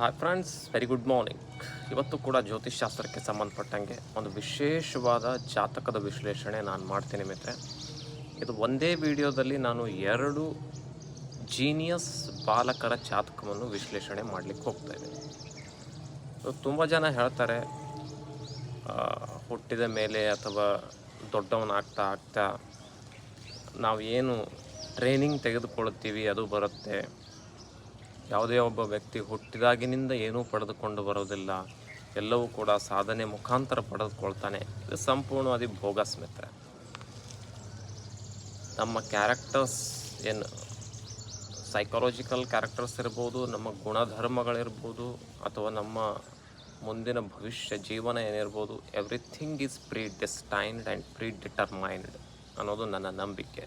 Hi friends very good morning ಇವತ್ತು ಕೂಡ ಜ್ಯೋತಿಷ್ ಶಾಸ್ತ್ರಕ್ಕೆ ಸಂಬಂಧಪಟ್ಟಂಗೆ ಒಂದು ವಿಶೇಷವಾದ ಜಾತಕದ ವಿಶ್ಲೇಷಣೆ ನಾನು ಮಾಡ್ತೀನಿ ಮಿತ್ರೆ ಇದು ಒಂದೇ ವಿಡಿಯೋದಲ್ಲಿ ನಾನು ಎರಡು ಜೀನಿಯಸ್ ಬಾಲಕರ ಜಾತಕವನ್ನು ವಿಶ್ಲೇಷಣೆ ಮಾಡಲಿಕ್ಕೆ ಹೋಗ್ತಾ ಇದ್ದೀನಿ. ತುಂಬ ಜನ ಹೇಳ್ತಾರೆ ಹುಟ್ಟಿದ ಮೇಲೆ ಅಥವಾ ದೊಡ್ಡವನಾಗ್ತಾ ಆಗ್ತಾ ನಾವು ಏನು ಟ್ರೈನಿಂಗ್ ತೆಗೆದುಕೊಳ್ಳುತ್ತೀವಿ, ಅದು ಬರುತ್ತೆ. ಯಾವುದೇ ಒಬ್ಬ ವ್ಯಕ್ತಿ ಹುಟ್ಟಿದಾಗಿನಿಂದ ಏನೂ ಪಡೆದುಕೊಂಡು ಬರೋದಿಲ್ಲ ಎಲ್ಲವೂ ಕೂಡ ಸಾಧನೆ ಮುಖಾಂತರ ಪಡೆದುಕೊಳ್ತಾನೆ. ಇದು ಸಂಪೂರ್ಣವಾಗಿ ಭೋಗ ಮಿತ್ರ. ನಮ್ಮ ಕ್ಯಾರೆಕ್ಟರ್ಸ್ ಏನು ಸೈಕಾಲಜಿಕಲ್ ಕ್ಯಾರೆಕ್ಟರ್ಸ್ ಇರ್ಬೋದು, ನಮ್ಮ ಗುಣಧರ್ಮಗಳಿರ್ಬೋದು, ಅಥವಾ ನಮ್ಮ ಮುಂದಿನ ಭವಿಷ್ಯ ಜೀವನ ಏನಿರ್ಬೋದು everything is predestined and predetermined ಅನ್ನೋದು ನನ್ನ ನಂಬಿಕೆ.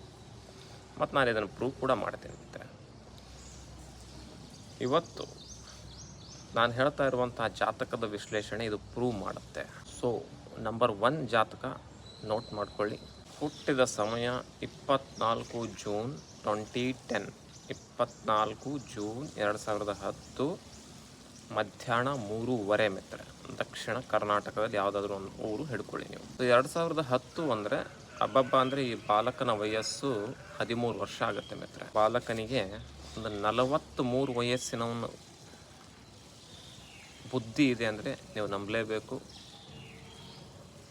ಮತ್ತು ನಾನು ಇದನ್ನು ಪ್ರೂವ್ ಕೂಡ ಮಾಡ್ತೀನಿ ಇವತ್ತು ನಾನು ಹೇಳ್ತಾ ಇರುವಂಥ ಜಾತಕದ ವಿಶ್ಲೇಷಣೆ ಇದು ಪ್ರೂವ್ ಮಾಡುತ್ತೆ. ಸೊ ನಂಬರ್ ಒನ್ ಜಾತಕ ನೋಟ್ ಮಾಡ್ಕೊಳ್ಳಿ. ಹುಟ್ಟಿದ ಸಮಯ ಇಪ್ಪತ್ನಾಲ್ಕು ಜೂನ್ ಟ್ವೆಂಟಿ ಟೆನ್ ಇಪ್ಪತ್ನಾಲ್ಕು ಜೂನ್ ಎರಡು ಸಾವಿರದ ಹತ್ತು. ಮಧ್ಯಾಹ್ನ ಮೂರುವರೆ ಮಿತ್ರ. ದಕ್ಷಿಣ ಕರ್ನಾಟಕದಲ್ಲಿ ಯಾವುದಾದ್ರೂ ಒಂದು ಊರು ಹಿಡ್ಕೊಳ್ಳಿ ನೀವು. ಎರಡು ಸಾವಿರದ ಹತ್ತು ಅಂದರೆ ಹಬ್ಬಬ್ಬ ಅಂದರೆ ಈ ಬಾಲಕನ ವಯಸ್ಸು ಹದಿಮೂರು ವರ್ಷ ಆಗುತ್ತೆ ಮಿತ್ರ. ಬಾಲಕನಿಗೆ ಒಂದು ನಲವತ್ತು ಮೂರು ವಯಸ್ಸಿನವನು ಬುದ್ಧಿ ಇದೆ ಅಂದರೆ ನೀವು ನಂಬಲೇಬೇಕು.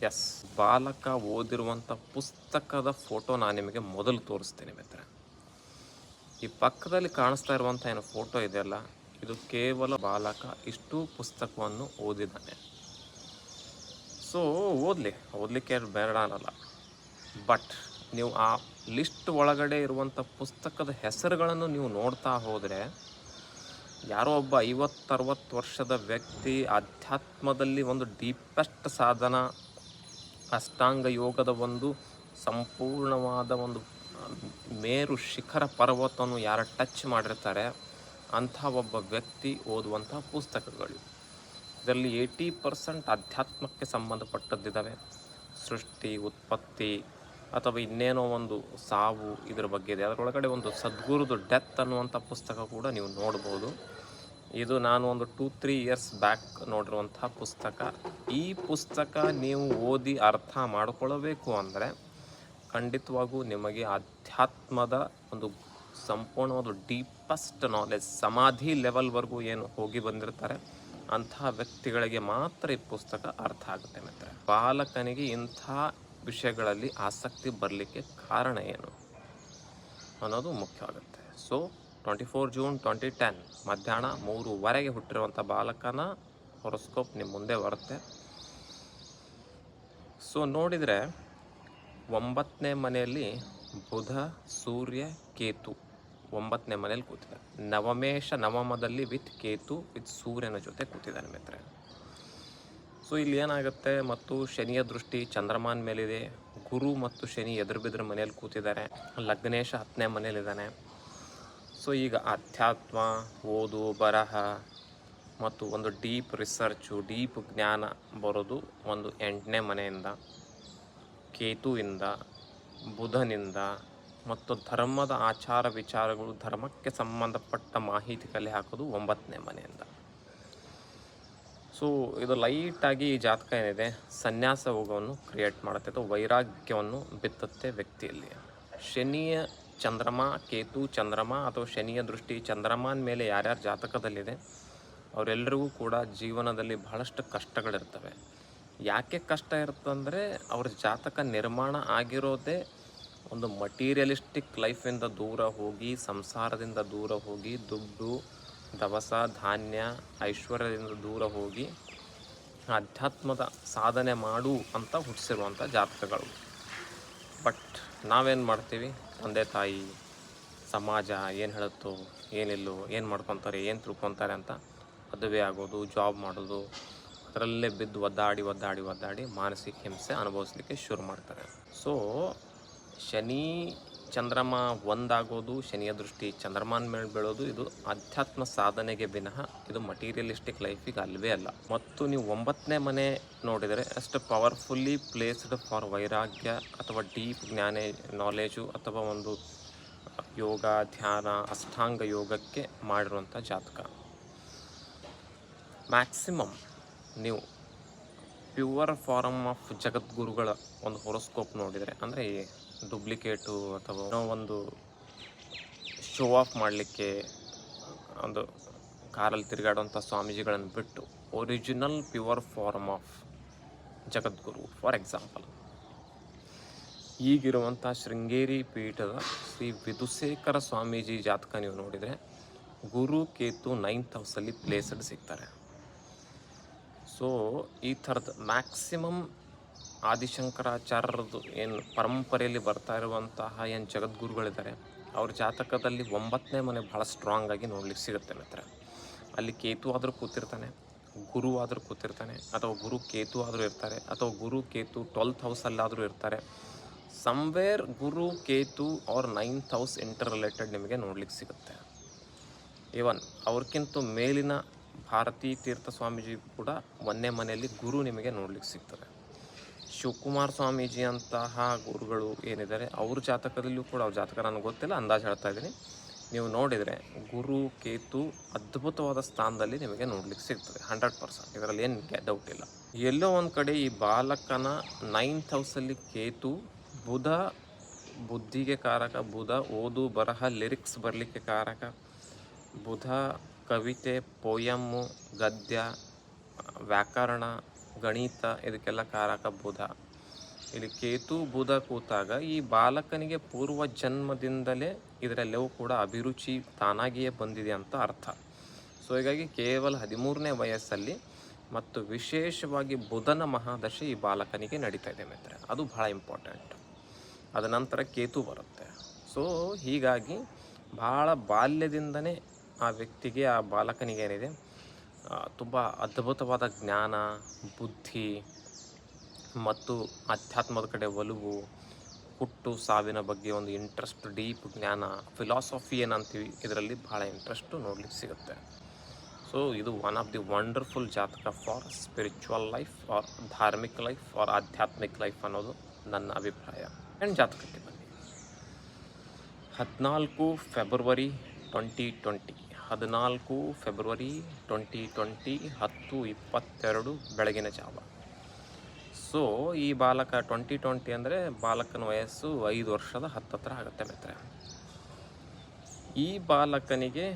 ಎಸ್, ಬಾಲಕ ಓದಿರುವಂಥ ಪುಸ್ತಕದ ಫೋಟೋ ನಾನು ನಿಮಗೆ ಮೊದಲು ತೋರಿಸ್ತೇನೆ ಮಿತ್ರ ಈ ಪಕ್ಕದಲ್ಲಿ ಕಾಣಿಸ್ತಾ ಇರುವಂಥ ಏನು ಫೋಟೋ ಇದೆಯಲ್ಲ, ಇದು ಕೇವಲ ಬಾಲಕ ಇಷ್ಟು ಪುಸ್ತಕವನ್ನು ಓದಿದ್ದಾನೆ. ಸೊ ಓದಲಿ, ಓದಲಿಕ್ಕೆ ಬೇಡ ಅನ್ನಲ್ಲ. ಬಟ್ ನೀವು ಆ ಲಿಸ್ಟ್ ಒಳಗಡೆ ಇರುವಂಥ ಪುಸ್ತಕದ ಹೆಸರುಗಳನ್ನು ನೀವು ನೋಡ್ತಾ ಹೋದರೆ, ಯಾರೋ ಒಬ್ಬ ಐವತ್ತರವತ್ತು ವರ್ಷದ ವ್ಯಕ್ತಿ ಆಧ್ಯಾತ್ಮದಲ್ಲಿ ಒಂದು ಡೀಪೆಸ್ಟ್ ಸಾಧನ, ಅಷ್ಟಾಂಗ ಯೋಗದ ಒಂದು ಸಂಪೂರ್ಣವಾದ ಒಂದು ಮೇರು ಶಿಖರ ಪರ್ವತವನ್ನು ಯಾರು ಟಚ್ ಮಾಡಿರ್ತಾರೆ, ಅಂಥ ಒಬ್ಬ ವ್ಯಕ್ತಿ ಓದುವಂಥ ಪುಸ್ತಕಗಳು. ಇದರಲ್ಲಿ ಏಯ್ಟಿ ಪರ್ಸೆಂಟ್ ಅಧ್ಯಾತ್ಮಕ್ಕೆ ಸಂಬಂಧಪಟ್ಟದ್ದಿದ್ದಾವೆ. ಸೃಷ್ಟಿ, ಉತ್ಪತ್ತಿ ಅಥವಾ ಇನ್ನೇನೋ ಒಂದು ಸಾವು ಇದರ ಬಗ್ಗೆ ಇದೆ. ಅದರೊಳಗಡೆ ಒಂದು ಸದ್ಗುರುದು ಡೆತ್ ಅನ್ನುವಂಥ ಪುಸ್ತಕ ಕೂಡ ನೀವು ನೋಡ್ಬೋದು. ಇದು ನಾನು ಒಂದು ಟೂ, ತ್ರೀ ಇಯರ್ಸ್ ಬ್ಯಾಕ್ ನೋಡಿರುವಂಥ ಪುಸ್ತಕ. ಈ ಪುಸ್ತಕ ನೀವು ಓದಿ ಅರ್ಥ ಮಾಡಿಕೊಳ್ಳಬೇಕು ಅಂದರೆ ಖಂಡಿತವಾಗೂ ನಿಮಗೆ ಅಧ್ಯಾತ್ಮದ ಒಂದು ಸಂಪೂರ್ಣ ಒಂದು ಡೀಪೆಸ್ಟ್ ನಾಲೆಜ್ ಸಮಾಧಿ ಲೆವೆಲ್ವರೆಗೂ ಏನು ಹೋಗಿ ಬಂದಿರ್ತಾರೆ, ಅಂತಹ ವ್ಯಕ್ತಿಗಳಿಗೆ ಮಾತ್ರ ಈ ಪುಸ್ತಕ ಅರ್ಥ ಆಗುತ್ತೆ ಮಿತ್ರ ಬಾಲಕನಿಗೆ ಇಂಥ ವಿಷಯಗಳಲ್ಲಿ ಆಸಕ್ತಿ ಬರಲಿಕ್ಕೆ ಕಾರಣ ಏನು ಅನ್ನೋದು ಮುಖ್ಯವಾಗುತ್ತೆ. So twenty four June twenty ten ಮಧ್ಯಾಹ್ನ ಮೂರುವರೆಗೆ ಹುಟ್ಟಿರುವಂಥ ಬಾಲಕನ ಹೊರಸ್ಕೋಪ್ ನಿಮ್ಮ ಮುಂದೆ ಬರುತ್ತೆ. ಸೊ ನೋಡಿದರೆ ಒಂಬತ್ತನೇ ಮನೆಯಲ್ಲಿ ಬುಧ, ಸೂರ್ಯ, ಕೇತು ಒಂಬತ್ತನೇ ಮನೆಯಲ್ಲಿ ಕೂತಿದ್ದಾರೆ. ನವಮೇಶ ನವಮದಲ್ಲಿ ವಿತ್ ಕೇತು ವಿತ್ ಸೂರ್ಯನ ಜೊತೆ ಕೂತಿದ್ದಾನೆ ಮಿತ್ರ ಸೊ ಇಲ್ಲಿ ಏನಾಗುತ್ತೆ ಮತ್ತು ಶನಿಯ ದೃಷ್ಟಿ ಚಂದ್ರಮಾನ್ ಮೇಲಿದೆ. ಗುರು ಮತ್ತು ಶನಿ ಎದುರು ಬಿದ್ರ ಮನೆಯಲ್ಲಿ ಕೂತಿದ್ದಾರೆ. ಲಗ್ನೇಶ ಹತ್ತನೇ ಮನೆಯಲ್ಲಿದ್ದಾನೆ. ಸೊ ಈಗ ಅಧ್ಯಾತ್ಮ ಓದು, ಬರಹ ಮತ್ತು ಒಂದು ಡೀಪ್ ರಿಸರ್ಚು, ಡೀಪ್ ಜ್ಞಾನ ಬರೋದು ಒಂದು ಎಂಟನೇ ಮನೆಯಿಂದ, ಕೇತುವಿಂದ, ಬುಧನಿಂದ ಮತ್ತು ಧರ್ಮದ ಆಚಾರ ವಿಚಾರಗಳು ಧರ್ಮಕ್ಕೆ ಸಂಬಂಧಪಟ್ಟ ಮಾಹಿತಿ ಕಲೆ ಹಾಕೋದು ಒಂಬತ್ತನೇ ಮನೆಯಿಂದ. ಸೊ, ಇದು ಲೈಟಾಗಿ ಈ ಜಾತಕ ಏನಿದೆ, ಸನ್ಯಾಸ ಯೋಗವನ್ನು ಕ್ರಿಯೇಟ್ ಮಾಡುತ್ತೆ ಅಥವಾ ವೈರಾಗ್ಯವನ್ನು ಬಿತ್ತುತ್ತೆ ವ್ಯಕ್ತಿಯಲ್ಲಿ. ಶನಿಯ ಚಂದ್ರಮ, ಕೇತು ಚಂದ್ರಮ ಅಥವಾ ಶನಿಯ ದೃಷ್ಟಿ ಚಂದ್ರಮಾನ ಮೇಲೆ ಯಾರ್ಯಾರ ಜಾತಕದಲ್ಲಿದೆ, ಅವರೆಲ್ಲರಿಗೂ ಕೂಡ ಜೀವನದಲ್ಲಿ ಬಹಳಷ್ಟು ಕಷ್ಟಗಳಿರ್ತವೆ. ಯಾಕೆ ಕಷ್ಟ ಇರುತ್ತಂದರೆ, ಅವ್ರ ಜಾತಕ ನಿರ್ಮಾಣ ಆಗಿರೋದೇ ಒಂದು ಮಟೀರಿಯಲಿಸ್ಟಿಕ್ ಲೈಫಿಂದ ದೂರ ಹೋಗಿ, ಸಂಸಾರದಿಂದ ದೂರ ಹೋಗಿ, ದುಡ್ಡು ದವಸ, ಧಾನ್ಯ, ಐಶ್ವರ್ಯದಿಂದ ದೂರ ಹೋಗಿ ಆಧ್ಯಾತ್ಮದ ಸಾಧನೆ ಮಾಡು ಅಂತ ಹುಟ್ಟಿಸಿರುವಂಥ ಜಾತಕಗಳು. ಬಟ್ ನಾವೇನು ಮಾಡ್ತೀವಿ? ತಂದೆ ತಾಯಿ, ಸಮಾಜ ಏನು ಹೇಳುತ್ತೋ, ಏನಿಲ್ಲೋ, ಏನು ಮಾಡ್ಕೊತಾರೆ, ಏನು ತಿಳ್ಕೊತಾರೆ ಅಂತ ಮದುವೆ ಆಗೋದು ಜಾಬ್ ಮಾಡೋದು, ಅದರಲ್ಲೇ ಬಿದ್ದು ಒದ್ದಾಡಿ ಒದ್ದಾಡಿ ಒದ್ದಾಡಿ ಮಾನಸಿಕ ಹಿಂಸೆ ಅನುಭವಿಸ್ಲಿಕ್ಕೆ ಶುರು ಮಾಡ್ತಾರೆ. ಸೊ ಶನಿ ಚಂದ್ರಮ ಒಂದಾಗೋದು, ಶನಿಯ ದೃಷ್ಟಿ ಚಂದ್ರಮಾನ ಮೇಲೆ ಬೀಳೋದು, ಇದು ಅಧ್ಯಾತ್ಮ ಸಾಧನೆಗೆ ವಿನಃ ಇದು ಮಟೀರಿಯಲಿಸ್ಟಿಕ್ ಲೈಫಿಗೆ ಅಲ್ವೇ ಅಲ್ಲ. ಮತ್ತು ನೀವು ಒಂಬತ್ತನೇ ಮನೆ ನೋಡಿದರೆ ಅಷ್ಟು ಪವರ್ಫುಲ್ಲಿ ಪ್ಲೇಸ್ಡ್ ಫಾರ್ ವೈರಾಗ್ಯ ಅಥವಾ ಡೀಪ್ ಜ್ಞಾನೇ ನಾಲೇಜು ಅಥವಾ ಒಂದು, ಯೋಗ, ಧ್ಯಾನ, ಅಷ್ಟಾಂಗ ಯೋಗಕ್ಕೆ ಮಾಡಿರುವಂಥ ಜಾತಕ. ಮ್ಯಾಕ್ಸಿಮಮ್ ನೀವು ಪ್ಯೂವರ್ ಫಾರಮ್ ಆಫ್ ಜಗದ್ಗುರುಗಳ ಒಂದು ಹೊರಸ್ಕೋಪ್ ನೋಡಿದರೆ ಅಂದರೆ ಡುಪ್ಲಿಕೇಟು ಅಥವಾ ಏನೋ ಒಂದು ಶೋ ಆಫ್ ಮಾಡಲಿಕ್ಕೆ ಒಂದು ಕಾರಲ್ಲಿ ತಿರುಗಾಡುವಂಥ ಸ್ವಾಮೀಜಿಗಳನ್ನು ಬಿಟ್ಟು original pure form of Jagadguru for example ಈಗಿರುವಂಥ Sringeri ಪೀಠದ ಶ್ರೀ ವಿದುಶೇಖರ ಸ್ವಾಮೀಜಿ ಜಾತಕ ನೀವು ನೋಡಿದರೆ ಗುರು ಕೇತು ನೈನ್ತ್ ಹೌಸಲ್ಲಿ ಪ್ಲೇಸಡ್ ಸಿಗ್ತಾರೆ. ಸೊ ಈ ಥರದ ಮ್ಯಾಕ್ಸಿಮಮ್ ಆದಿಶಂಕರಾಚಾರ್ಯರದು ಏನು ಪರಂಪರೆಯಲ್ಲಿ ಬರ್ತಾ ಇರುವಂತಹ ಏನು ಜಗದ್ಗುರುಗಳಿದ್ದಾರೆ, ಅವ್ರ ಜಾತಕದಲ್ಲಿ ಒಂಬತ್ತನೇ ಮನೆ ಭಾಳ ಸ್ಟ್ರಾಂಗ್ ಆಗಿ ನೋಡ್ಲಿಕ್ಕೆ ಸಿಗುತ್ತೆ ಮಿತ್ರ ಅಲ್ಲಿ ಕೇತು ಆದರೂ ಕೂತಿರ್ತಾನೆ, ಗುರು ಆದರೂ ಕೂತಿರ್ತಾನೆ, ಅಥವಾ ಗುರು ಕೇತು ಆದರೂ ಇರ್ತಾರೆ, ಅಥವಾ ಗುರು ಕೇತು ಟ್ವೆಲ್ತ್ ಹೌಸಲ್ಲಾದರೂ ಇರ್ತಾರೆ. ಸಮ್ವೇರ್ ಗುರು ಕೇತು ಅವ್ರ ನೈನ್ತ್ ಹೌಸ್ ಇಂಟರ್ ರಿಲೇಟೆಡ್ ನಿಮಗೆ ನೋಡ್ಲಿಕ್ಕೆ ಸಿಗುತ್ತೆ. ಇವನ್ ಅವ್ರಿಗಿಂತ ಮೇಲಿನ ಭಾರತೀ ತೀರ್ಥ ಸ್ವಾಮೀಜಿ ಕೂಡ ಒಂದೇ ಮನೆಯಲ್ಲಿ ಗುರು ನಿಮಗೆ ನೋಡ್ಲಿಕ್ಕೆ ಸಿಗ್ತದೆ. ಶಿವಕುಮಾರ್ ಸ್ವಾಮೀಜಿ ಅಂತಹ ಗುರುಗಳು ಏನಿದ್ದಾರೆ, ಅವ್ರ ಜಾತಕದಲ್ಲೂ ಕೂಡ ಅವ್ರ ಜಾತಕ ನನಗೆ ಗೊತ್ತಿಲ್ಲ, ಅಂದಾಜು ಹೇಳ್ತಾ ಇದ್ದೀನಿ. ನೀವು ನೋಡಿದರೆ ಗುರು, ಕೇತು ಅದ್ಭುತವಾದ ಸ್ಥಾನದಲ್ಲಿ ನಿಮಗೆ ನೋಡ್ಲಿಕ್ಕೆ ಸಿಗ್ತದೆ ಹಂಡ್ರೆಡ್ ಪರ್ಸೆಂಟ್ ಇದರಲ್ಲಿ ಏನು ಡೌಟ್ ಇಲ್ಲ. ಎಲ್ಲೋ ಒಂದು ಕಡೆ ಈ ಬಾಲಕನ ನೈನ್ತ್ ಹೌಸಲ್ಲಿ ಕೇತು, ಬುಧ ಬುದ್ಧಿಗೆ ಕಾರಕ, ಬುಧ ಓದು, ಬರಹ ಲಿರಿಕ್ಸ್ ಬರಲಿಕ್ಕೆ ಕಾರಕ, ಬುಧ ಕವಿತೆ ಪೋಯಮ್ಮು ಗದ್ಯ, ವ್ಯಾಕರಣ ಗಣಿತ, ಇದಕ್ಕೆಲ್ಲ ಕಾರಕ ಬುಧ ಇಲ್ಲಿ ಕೇತು, ಬುಧ ಕೂತಾಗ ಈ ಬಾಲಕನಿಗೆ ಪೂರ್ವ ಜನ್ಮದಿಂದಲೇ ಇದರಲ್ಲೆವು ಕೂಡ ಅಭಿರುಚಿ ತಾನಾಗಿಯೇ ಬಂದಿದೆ ಅಂತ ಅರ್ಥ. ಸೊ ಹೀಗಾಗಿ ಕೇವಲ ಹದಿಮೂರನೇ ವಯಸ್ಸಲ್ಲಿ ಮತ್ತು ವಿಶೇಷವಾಗಿ ಬುಧನ ಮಹಾದಶೆ ಈ ಬಾಲಕನಿಗೆ ನಡೀತಾ ಇದೆ ಮಿತ್ರ ಅದು ಬಹಳ ಇಂಪಾರ್ಟೆಂಟ್ ಅದ ನಂತರ ಕೇತು ಬರುತ್ತೆ. ಸೊ ಹೀಗಾಗಿ ಭಾಳ ಬಾಲ್ಯದಿಂದನೇ ಆ ವ್ಯಕ್ತಿಗೆ, ಆ ಬಾಲಕನಿಗೆ ಏನಿದೆ? ತುಂಬ ಅದ್ಭುತವಾದ ಜ್ಞಾನ, ಬುದ್ಧಿ ಮತ್ತು ಅಧ್ಯಾತ್ಮದ ಕಡೆ ಒಲವು, ಹುಟ್ಟು ಸಾವಿನ ಬಗ್ಗೆ ಒಂದು ಇಂಟ್ರೆಸ್ಟ್ ಡೀಪ್ ಜ್ಞಾನ ಫಿಲಾಸಫಿ ಏನಂತೀವಿ, ಇದರಲ್ಲಿ ಭಾಳ ಇಂಟ್ರೆಸ್ಟು ನೋಡ್ಲಿಕ್ಕೆ ಸಿಗುತ್ತೆ. ಸೊ ಇದು ಒನ್ ಆಫ್ ದಿ ವಂಡರ್ಫುಲ್ ಜಾತಕ ಫಾರ್ ಸ್ಪಿರಿಚುವಲ್ ಲೈಫ್ ಆರ್ ಧಾರ್ಮಿಕ್ ಲೈಫ್ ಆರ್ ಆಧ್ಯಾತ್ಮಿಕ ಲೈಫ್ ಅನ್ನೋದು ನನ್ನ ಅಭಿಪ್ರಾಯ. ಆ್ಯಂಡ್ ಜಾತಕಕ್ಕೆ ಬನ್ನಿ. ಹದಿನಾಲ್ಕು ಫೆಬ್ರವರಿ ಟ್ವೆಂಟಿ ಟ್ವೆಂಟಿ ಹದಿನಾಲ್ಕು ಫೆಬ್ರವರಿ ಟ್ವೆಂಟಿ ಟ್ವೆಂಟಿ ಹತ್ತು ಇಪ್ಪತ್ತೆರಡು ಬೆಳಗಿನ ಜಾವ. ಸೊ ಈ ಬಾಲಕ ಟ್ವೆಂಟಿ ಟ್ವೆಂಟಿ ಅಂದರೆ ಬಾಲಕನ ವಯಸ್ಸು ಐದು ವರ್ಷದ ಹತ್ತತ್ರ ಆಗುತ್ತೆ ಮಿತ್ರ ಈ ಬಾಲಕನಿಗೆ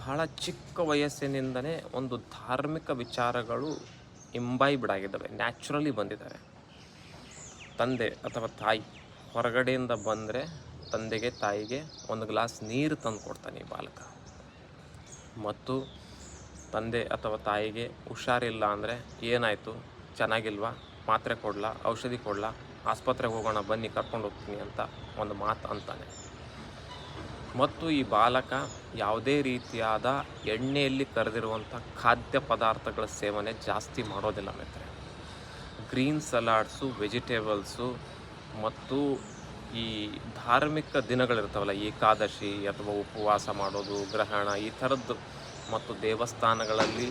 ಬಹಳ ಚಿಕ್ಕ ವಯಸ್ಸಿನಿಂದಲೇ ಒಂದು ಧಾರ್ಮಿಕ ವಿಚಾರಗಳು ಇಂಬೈಬಿಡಾಗಿದ್ದಾವೆ ನ್ಯಾಚುರಲಿ ಬಂದಿದ್ದಾರೆ ತಂದೆ ಅಥವಾ ತಾಯಿ ಹೊರಗಡೆಯಿಂದ ಬಂದರೆ ತಂದೆಗೆ ತಾಯಿಗೆ ಒಂದು ಗ್ಲಾಸ್ ನೀರು ತಂದು ಕೊಡ್ತಾನೆ ಈ ಬಾಲಕ. ಮತ್ತು ತಂದೆ ಅಥವಾ ತಾಯಿಗೆ ಹುಷಾರಿಲ್ಲ ಅಂದರೆ ಏನಾಯಿತು? ಚೆನ್ನಾಗಿಲ್ವಾ? ಮಾತ್ರೆ ಕೊಡಲ? ಔಷಧಿ ಕೊಡಲ? ಆಸ್ಪತ್ರೆಗೆ ಹೋಗೋಣ, ಬನ್ನಿ, ಕರ್ಕೊಂಡು ಹೋಗ್ತೀನಿ ಅಂತ ಒಂದು ಮಾತು ಅಂತಾನೆ. ಮತ್ತು ಈ ಬಾಲಕ ಯಾವುದೇ ರೀತಿಯಾದ ಎಣ್ಣೆಯಲ್ಲಿ ಕರೆದಿರುವಂಥ ಖಾದ್ಯ ಪದಾರ್ಥಗಳ ಸೇವನೆ ಜಾಸ್ತಿ ಮಾಡೋದಿಲ್ಲ ಮಿತ್ರೆ ಗ್ರೀನ್ ಸಲಾಡ್ಸು, ವೆಜಿಟೇಬಲ್ಸು ಮತ್ತು ಈ ಧಾರ್ಮಿಕ ದಿನಗಳಿರ್ತಾವಲ್ಲ ಏಕಾದಶಿ ಅಥವಾ ಉಪವಾಸ ಮಾಡೋದು, ಗ್ರಹಣ, ಈ ಥರದ್ದು ಮತ್ತು ದೇವಸ್ಥಾನಗಳಲ್ಲಿ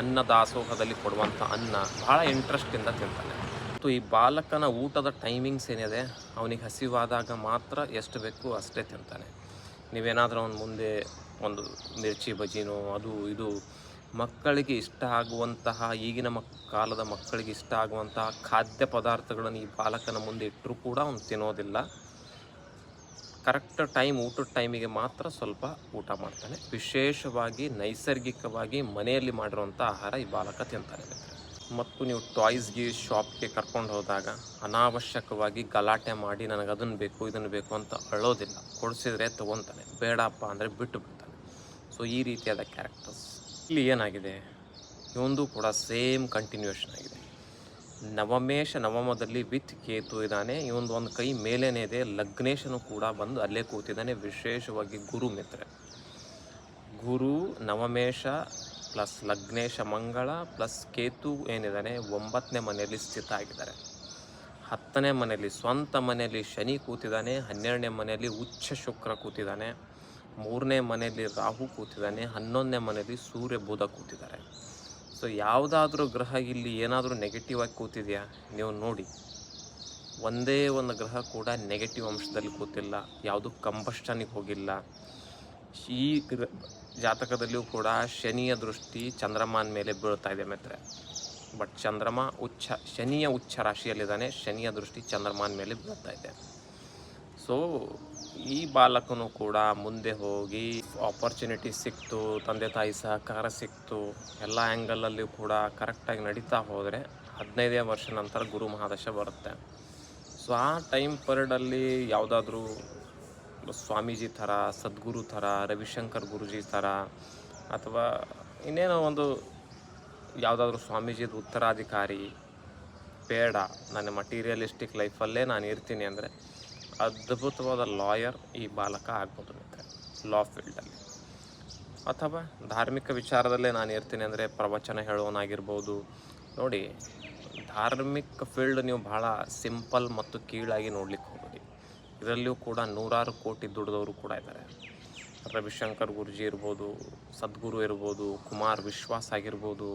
ಅನ್ನದಾಸೋಹದಲ್ಲಿ ಕೊಡುವಂಥ ಅನ್ನ ಭಾಳ ಇಂಟ್ರೆಸ್ಟಿಂದ ತಿಂತಾನೆ. ಮತ್ತು ಈ ಬಾಲಕನ ಊಟದ ಟೈಮಿಂಗ್ಸ್ ಏನಿದೆ, ಅವನಿಗೆ ಹಸಿವಾದಾಗ ಮಾತ್ರ ಎಷ್ಟು ಬೇಕು ಅಷ್ಟೇ ತಿಂತಾನೆ. ನೀವೇನಾದರೂ ಅವನ ಮುಂದೆ ಒಂದು ಮಿರ್ಚಿ ಬಜಿನೋ, ಅದು ಇದು, ಮಕ್ಕಳಿಗೆ ಇಷ್ಟ ಆಗುವಂತಹ, ಈಗಿನ ಮಕ್, ಕಾಲದ ಮಕ್ಕಳಿಗೆ ಇಷ್ಟ ಆಗುವಂತಹ ಖಾದ್ಯ ಪದಾರ್ಥಗಳನ್ನು ಈ ಬಾಲಕನ ಮುಂದೆ ಇಟ್ಟರೂ ಕೂಡ ಅವನು ತಿನ್ನೋದಿಲ್ಲ. ಕರೆಕ್ಟ್ ಟೈಮ್, ಊಟದ ಟೈಮಿಗೆ ಮಾತ್ರ ಸ್ವಲ್ಪ ಊಟ ಮಾಡ್ತಾನೆ. ವಿಶೇಷವಾಗಿ ನೈಸರ್ಗಿಕವಾಗಿ ಮನೆಯಲ್ಲಿ ಮಾಡಿರುವಂಥ ಆಹಾರ ಈ ಬಾಲಕ ತಿಂತಾನೆ ಮತ್ತು ನೀವು ಟಾಯ್ಸ್ಗೆ ಶಾಪ್ಗೆ ಕರ್ಕೊಂಡು ಹೋದಾಗ ಅನಾವಶ್ಯಕವಾಗಿ ಗಲಾಟೆ ಮಾಡಿ ನನಗೆ ಅದನ್ನು ಬೇಕು, ಇದನ್ನು ಬೇಕು ಅಂತ ಅಳೋದಿಲ್ಲ. ಕೊಡಿಸಿದ್ರೆ ತೊಗೊತಾನೆ ಬೇಡಪ್ಪ ಅಂದರೆ ಬಿಟ್ಟು ಬಿಡ್ತಾನೆ. ಸೊ, ಈ ರೀತಿಯಾದ ಕ್ಯಾರೆಕ್ಟರ್ಸ್ ಇಲ್ಲಿ ಏನಾಗಿದೆ? ಇವೊಂದು ಕೂಡ ಸೇಮ್ ಕಂಟಿನ್ಯೂಷನ್ ಆಗಿದೆ. ನವಮೇಶ ನವಮದಲ್ಲಿ ವಿತ್ ಕೇತು ಇದ್ದಾನೆ. ಇವೊಂದು ಒಂದು ಕೈ ಮೇಲೇನೆ ಇದೆ. ಲಗ್ನೇಶನು ಕೂಡ ಬಂದು ಅಲ್ಲೇ ಕೂತಿದ್ದಾನೆ. ವಿಶೇಷವಾಗಿ ಗುರು ಮಿತ್ರ. ಗುರು ನವಮೇಶ ಪ್ಲಸ್ ಲಗ್ನೇಶ ಮಂಗಳ ಪ್ಲಸ್ ಕೇತು ಏನಿದ್ದಾನೆ ಒಂಬತ್ತನೇ ಮನೆಯಲ್ಲಿ ಸ್ಥಿತ ಆಗಿದ್ದಾರೆ. ಹತ್ತನೇ ಮನೆಯಲ್ಲಿ ಸ್ವಂತ ಮನೆಯಲ್ಲಿ ಶನಿ ಕೂತಿದ್ದಾನೆ. ಹನ್ನೆರಡನೇ ಮನೆಯಲ್ಲಿ ಉಚ್ಚ ಶುಕ್ರ ಕೂತಿದ್ದಾನೆ. ಮೂರನೇ ಮನೆಯಲ್ಲಿ ರಾಹು ಕೂತಿದ್ದಾನೆ. ಹನ್ನೊಂದನೇ ಮನೆಯಲ್ಲಿ ಸೂರ್ಯ ಬುಧ ಕೂತಿದ್ದಾರೆ. ಸೊ ಯಾವುದಾದ್ರೂ ಗ್ರಹ ಇಲ್ಲಿ ಏನಾದರೂ ನೆಗೆಟಿವ್ ಆಗಿ ಕೂತಿದೆಯಾ? ನೀವು ನೋಡಿ. ಒಂದೇ ಒಂದು ಗ್ರಹ ಕೂಡ ನೆಗೆಟಿವ್ ಅಂಶದಲ್ಲಿ ಕೂತಿಲ್ಲ. ಯಾವುದು ಕಂಬಷ್ಟನಿಗೆ ಹೋಗಿಲ್ಲ. ಈ ಗ್ರ- ಜಾತಕದಲ್ಲಿಯೂ ಕೂಡ ಶನಿಯ ದೃಷ್ಟಿ ಚಂದ್ರಮಾನ ಮೇಲೆ ಬೀಳ್ತಾ ಇದೆ ಮಿತ್ರೆ ಬಟ್ ಚಂದ್ರಮ ಉಚ್ಚ, ಶನಿಯ ಉಚ್ಚ ರಾಶಿಯಲ್ಲಿದ್ದಾನೆ. ಶನಿಯ ದೃಷ್ಟಿ ಚಂದ್ರಮಾನ ಮೇಲೆ ಬೀಳ್ತಾ ಇದೆ. ಸೊ ಈ ಬಾಲಕನು ಕೂಡ ಮುಂದೆ ಹೋಗಿ ಆಪರ್ಚುನಿಟಿ ಸಿಕ್ತು, ತಂದೆ ತಾಯಿ ಸಹಕಾರ ಸಿಕ್ತು. ಎಲ್ಲ ಆ್ಯಂಗಲಲ್ಲಿ ಕೂಡ ಕರೆಕ್ಟಾಗಿ ನಡೀತಾ ಹೋದರೆ ಹದಿನೈದೇ ವರ್ಷ ನಂತರ ಗುರು ಮಹಾದಶ ಬರುತ್ತೆ. ಸೊ ಆ ಟೈಮ್ ಪೀರಿಯಡಲ್ಲಿ ಯಾವುದಾದ್ರೂ ಸ್ವಾಮೀಜಿ ಥರ, ಸದ್ಗುರು ಥರ, ರವಿಶಂಕರ್ ಗುರುಜಿ ಥರ, ಅಥವಾ ಇನ್ನೇನೋ ಒಂದು ಯಾವುದಾದ್ರೂ ಸ್ವಾಮೀಜಿದು ಉತ್ತರಾಧಿಕಾರಿ ಬೇಡ. ನನ್ನ ಮಟೀರಿಯಲಿಸ್ಟಿಕ್ ಲೈಫಲ್ಲೇ ನಾನು ಇರ್ತೀನಿ ಅಂದರೆ ಅದ್ಭುತವಾದ ಲಾಯರ್ ಈ ಬಾಲಕ ಆಗ್ಬೋದು ಲಾ ಫೀಲ್ಡಲ್ಲಿ ಅಥವಾ ಧಾರ್ಮಿಕ ವಿಚಾರದಲ್ಲೇ ನಾನು ಇರ್ತೀನಿ ಅಂದರೆ ಪ್ರವಚನ ಹೇಳೋನಾಗಿರ್ಬೋದು ನೋಡಿ, ಧಾರ್ಮಿಕ ಫೀಲ್ಡ್ ನೀವು ಭಾಳ ಸಿಂಪಲ್ ಮತ್ತು ಕೀಳಾಗಿ ನೋಡ್ಲಿಕ್ಕೆ ಹೋಗೋದು ಇದರಲ್ಲಿಯೂ ಕೂಡ ನೂರಾರು ಕೋಟಿ ದುಡ್ದವರು ಕೂಡ ಇದ್ದಾರೆ. ರವಿಶಂಕರ್ ಗುರುಜಿ ಇರ್ಬೋದು, ಸದ್ಗುರು ಇರ್ಬೋದು, ಕುಮಾರ್ ವಿಶ್ವಾಸ್ ಆಗಿರ್ಬೋದು.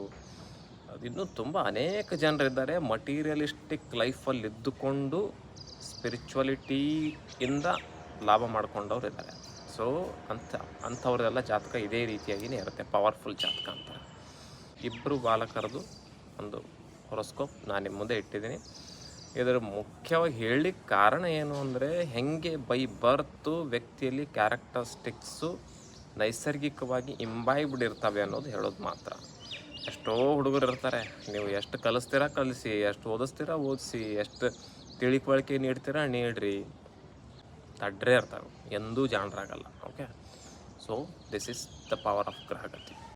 ಇನ್ನೂ ತುಂಬ ಅನೇಕ ಜನರಿದ್ದಾರೆ. ಮಟೀರಿಯಲಿಸ್ಟಿಕ್ ಲೈಫಲ್ಲಿ ಇದ್ದುಕೊಂಡು ಸ್ಪಿರಿಚುವಲಿಟಿಯಿಂದ ಲಾಭ ಮಾಡ್ಕೊಂಡವ್ರು ಇದ್ದಾರೆ. ಸೊ ಅಂಥ, ಅಂಥವ್ರದೆಲ್ಲ ಜಾತಕ ಇದೇ ರೀತಿಯಾಗಿಯೇ ಇರುತ್ತೆ. ಪವರ್ಫುಲ್ ಜಾತಕ ಅಂತ. ಇಬ್ಬರು ಬಾಲಕರದು ಒಂದು ಹೊರಸ್ಕೋಪ್ ನಾನು ನಿಮ್ಮ ಮುಂದೆ ಇಟ್ಟಿದ್ದೀನಿ. ಇದರ ಮುಖ್ಯವಾಗಿ ಹೇಳಲಿಕ್ಕೆ ಕಾರಣ ಏನು ಅಂದರೆ, ಹೆಂಗೆ ಬೈ ಬರ್ತು ವ್ಯಕ್ತಿಯಲ್ಲಿ ಕ್ಯಾರೆಕ್ಟರಿಸ್ಟಿಕ್ಸು ನೈಸರ್ಗಿಕವಾಗಿ ಇಂಬೈಬ್ಡ್ ಇರ್ತವೆ ಅನ್ನೋದು ಹೇಳೋದು ಮಾತ್ರ. ಎಷ್ಟೋ ಹುಡುಗರು ಇರ್ತಾರೆ. ನೀವು ಎಷ್ಟು ಕಲಿಸ್ತೀರಾ ಕಲಿಸಿ, ಎಷ್ಟು ಓದಿಸ್ತೀರಾ ಓದಿಸಿ, ಎಷ್ಟು ತಿಳಿವಳಿಕೆ ನೀಡ್ತೀರಾ? ನೀಡ್ರಿ. ತಡ್ರೇ ಇರ್ತಾವೆ ಎಂದೂ ಜಾಣರಾಗಲ್ಲ. Okay so this is the power of ಗ್ರಹಗತಿ.